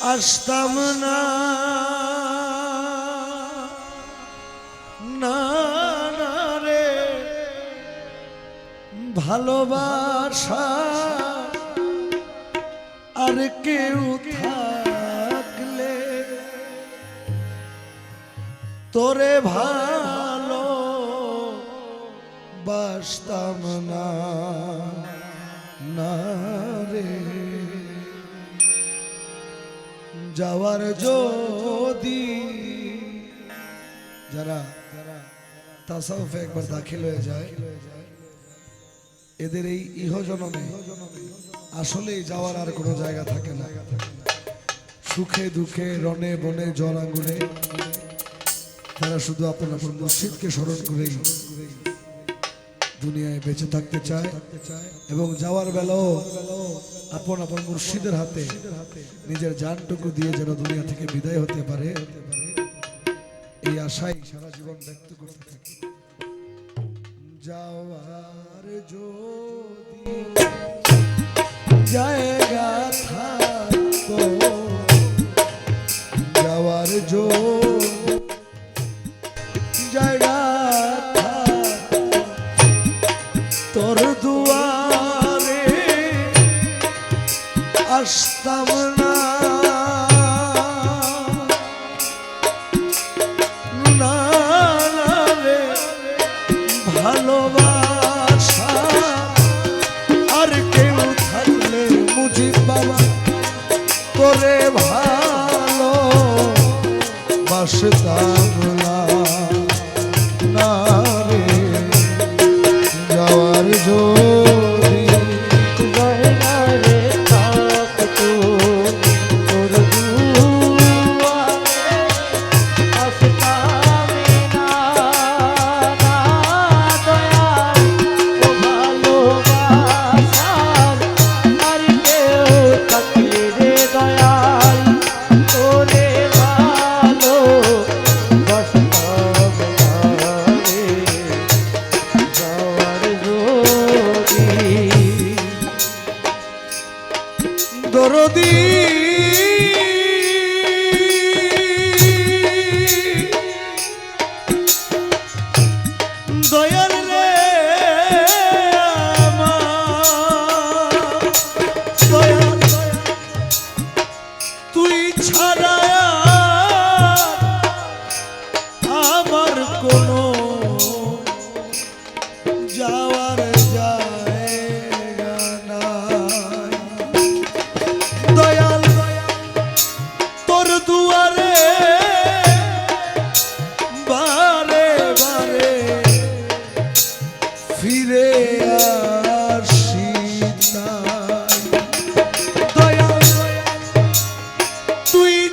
আসতাম না। না রে। ভালোবাসা আর কেউ থাকলে তোরে ভালো বাসতাম না রে। যাওয়ার যদি যারা তাসাউফে একবার দাখিল হয়ে যায়, এদের এই ইহজনমে আসলেই যাওয়ার আর কোনো জায়গা থাকে না। সুখে দুঃখে রনে বনে জল আঙ্গুলে তারা শুধু আপনার মুর্শিদকে স্মরণ করেই দুনিয়ায় বেঁচে থাকতে চায় এবং যাওয়ার বেলাও আপন আপন মুর্শিদের হাতে নিজের জানটুকু দিয়ে যেন দুনিয়া থেকে বিদায় হতে পারে। এই আশাই সারা জীবন ব্যক্ত করতে থাকে। যাওয়ার যদি জায়গা যাওয়ার যদি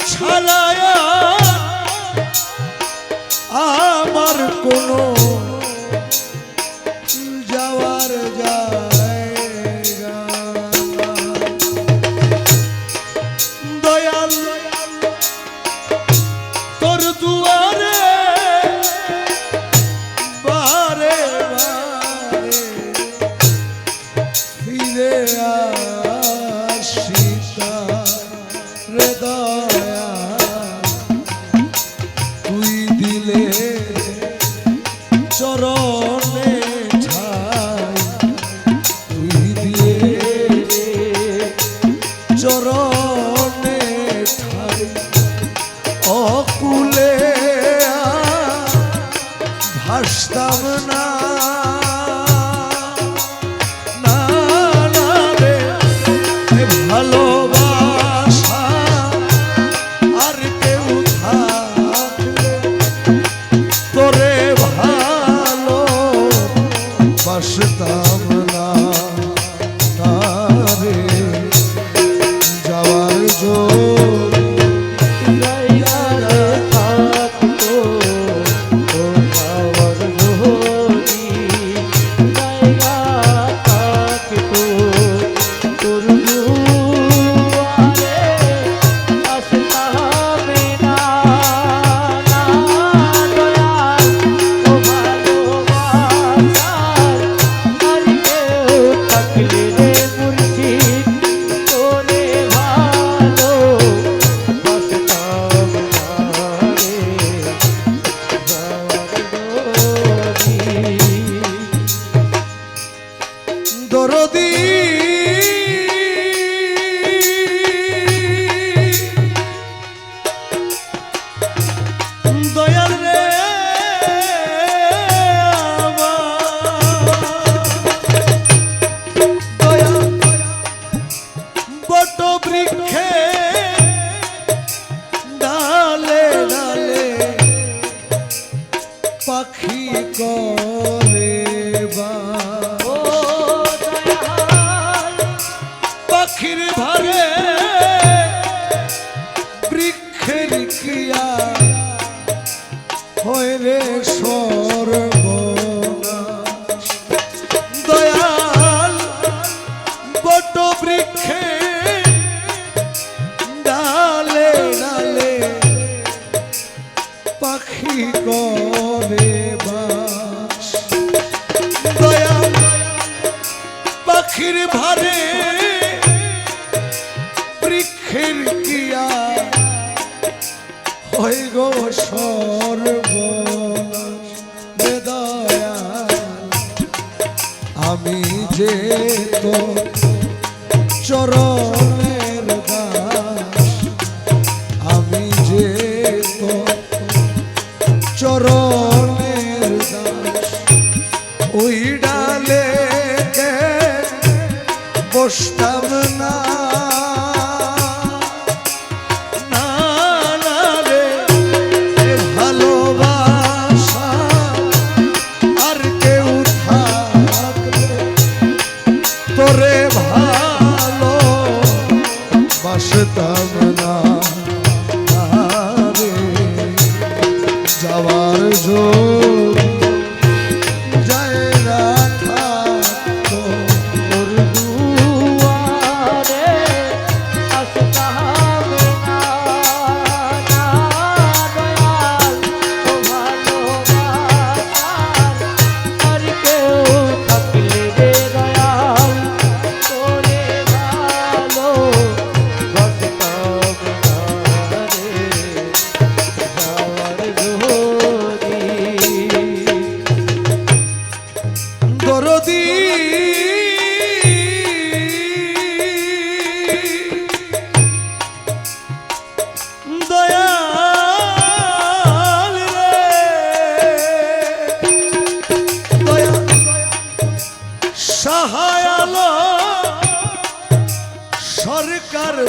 ছাড়ায়া আমার কোনো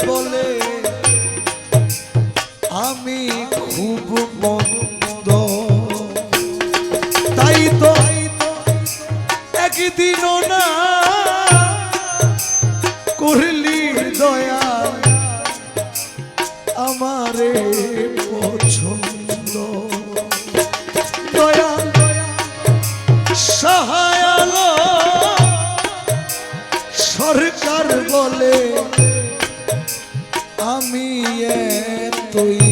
বলে আমি আমি তুই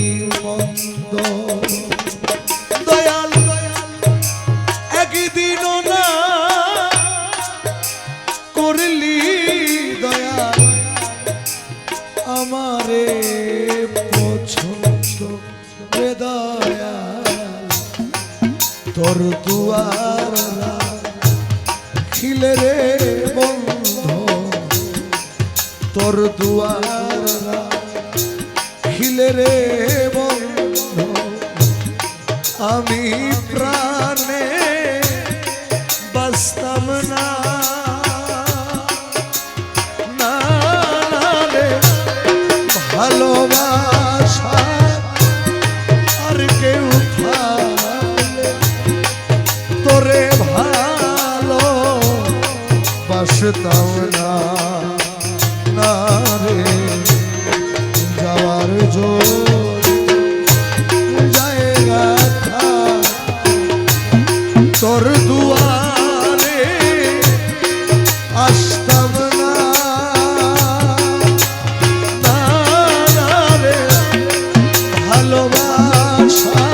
বুঝতাম না। ভালোবাসা আর কেউ তোরে ভালো বাসতাম Oh.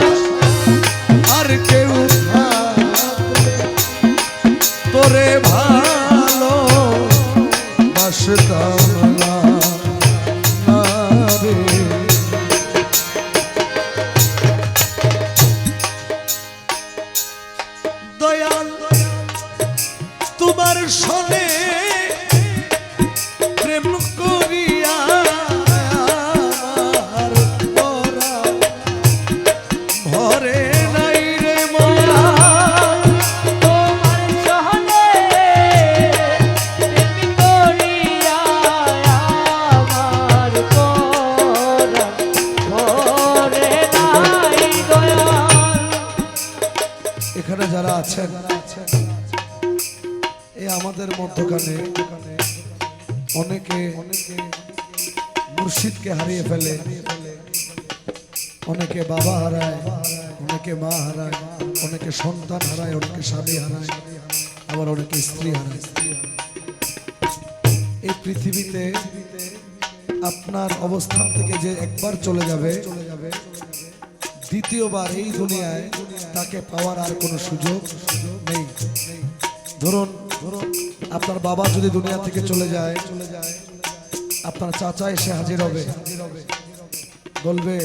মুর্শিদকে হারিয়ে ফেলে, অনেকে বাবা হারায়, অনেকে মা হারায়, অনেকে সন্তান হারায়, অনেকে স্বামী হারায়, আবার অনেকে স্ত্রী হারায়। এই পৃথিবীতে আপনার অবস্থান থেকে যে একবার চলে যাবে চলে যাবে দ্বিতীয়বার এই দুনিয়ায় তাকে পাওয়ার আর কোনো সুযোগ নেই। ধরুন ধরুন আপনার বাবা যদি দুনিয়া থেকে চলে যায় চলে যায় আপনার চাচা এসে হাজির হবে। বলবে,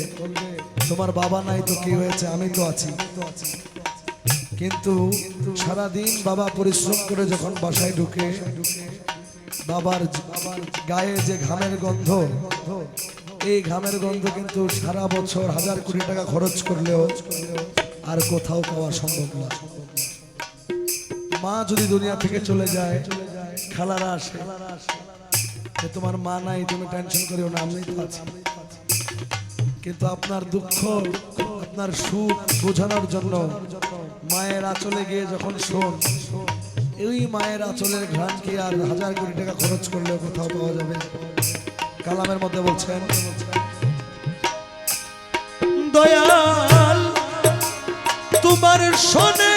তোমার বাবা নাই তো কি হয়েছে? আমি তো আছি। কিন্তু সারাদিন বাবা পরিশ্রম করে যখন বাসায় ঢুকে, বাবার গায়ে যে ঘামের গন্ধ, এই ঘামের গন্ধ কিন্তু সারা বছর হাজার কোটি টাকা খরচ করলেও আর কোথাও পাওয়া সম্ভব না। মা যদি দুনিয়া থেকে চলে যায়, খালারা আসে। তোমার মা নাই, তুমি টেনশন করিও না আমি তো কিন্তু আপনার দুঃখ, আপনার সুখ বোঝানোর জন্য মায়ের আঁচলে গিয়ে যখন শোন, এই মায়ের আঁচলের ঘ্রাণ কি আর হাজার কোটি টাকা খরচ করলেও কোথাও পাওয়া যাবে? কালামের মধ্যে বলছেন, দয়াল, তোমার শোনে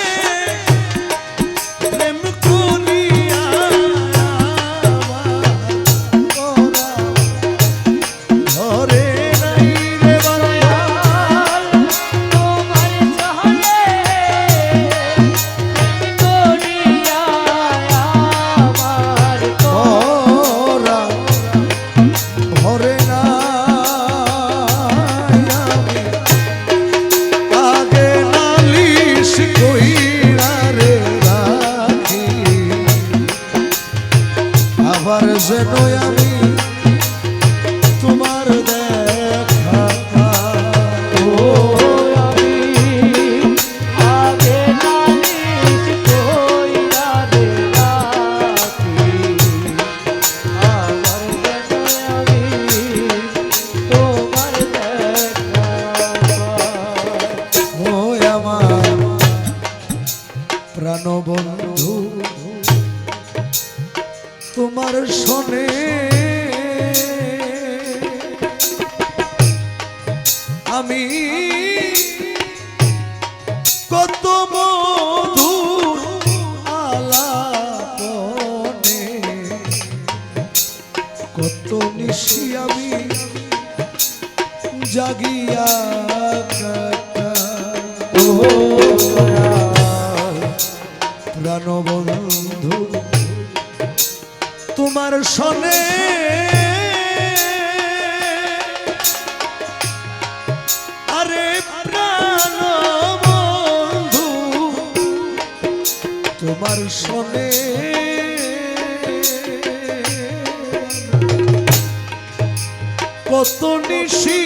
প্রাণবন্ধু তোমার শোনে তোমার শোনে। কত নিশি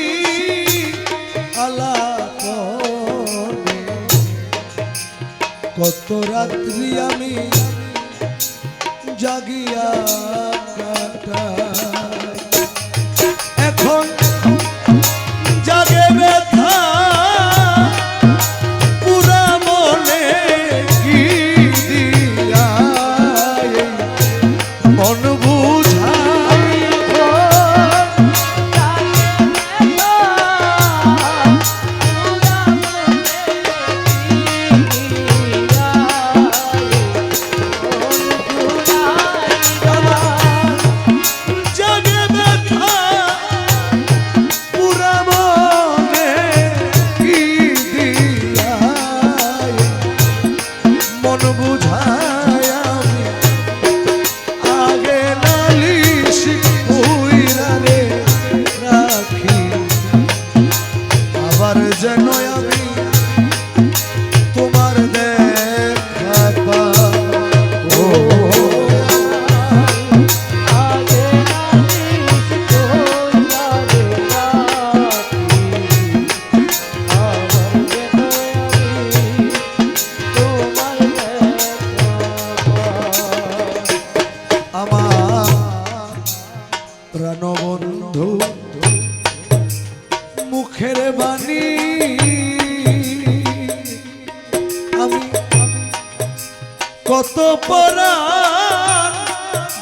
আলাপনে কত রাত্রি আমি জাগিয়া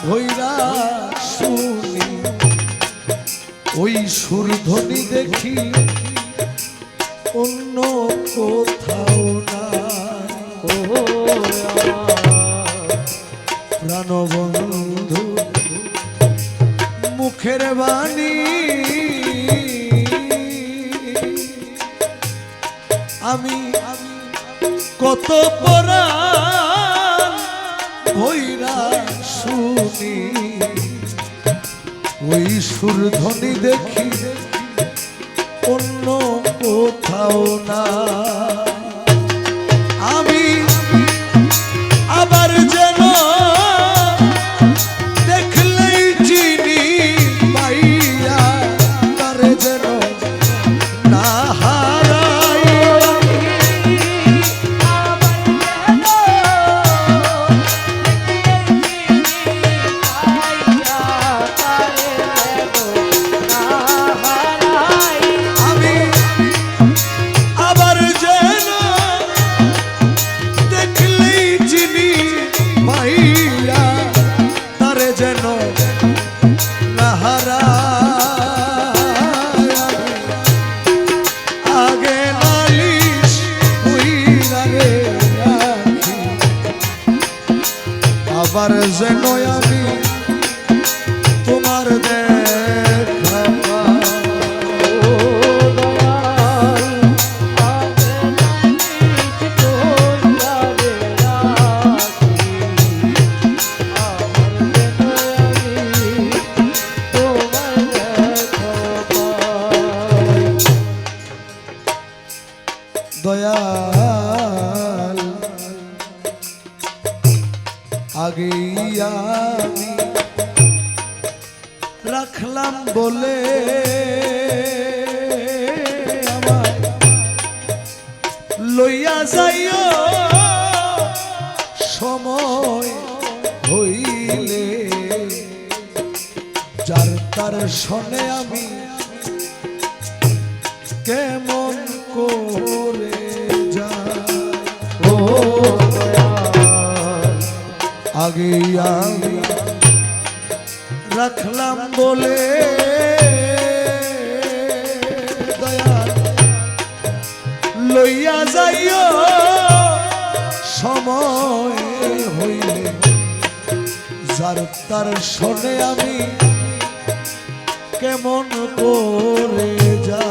ওইরা শুনি ওই সুরধ্বনি দেখি। আগেই আমি রাখলাম বলে আমার লইয়া যাইও। সময় হইলে যার তার শনে আমি কেমন কো আগে রাখলাম বলে লইয়া যাইও সময় হইলে যার তার শোনে আমি কেমন করে যা